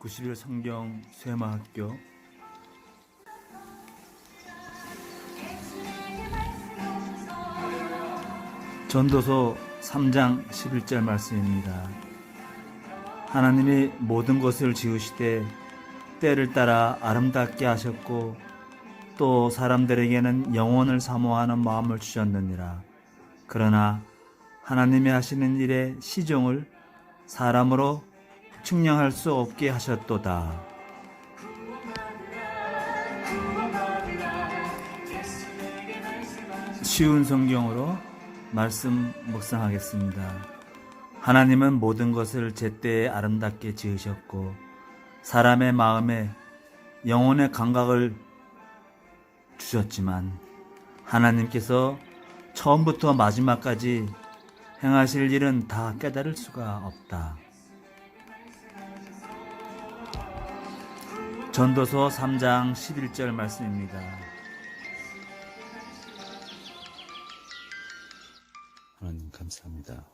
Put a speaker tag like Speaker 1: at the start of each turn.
Speaker 1: 90일 성경 쇠마학교 전도서 3장 11절 말씀입니다. 하나님이 모든 것을 지으시되 때를 따라 아름답게 하셨고 또 사람들에게는 영혼을 사모하는 마음을 주셨느니라. 그러나 하나님이 하시는 일의 시종을 사람으로 측량할 수 없게 하셨도다. 쉬운 성경으로 말씀 묵상하겠습니다. 하나님은 모든 것을 제때에 아름답게 지으셨고 사람의 마음에 영혼의 감각을 주셨지만 하나님께서 처음부터 마지막까지 행하실 일은 다 깨달을 수가 없다. 전도서 3장 11절 말씀입니다. 하나님 감사합니다.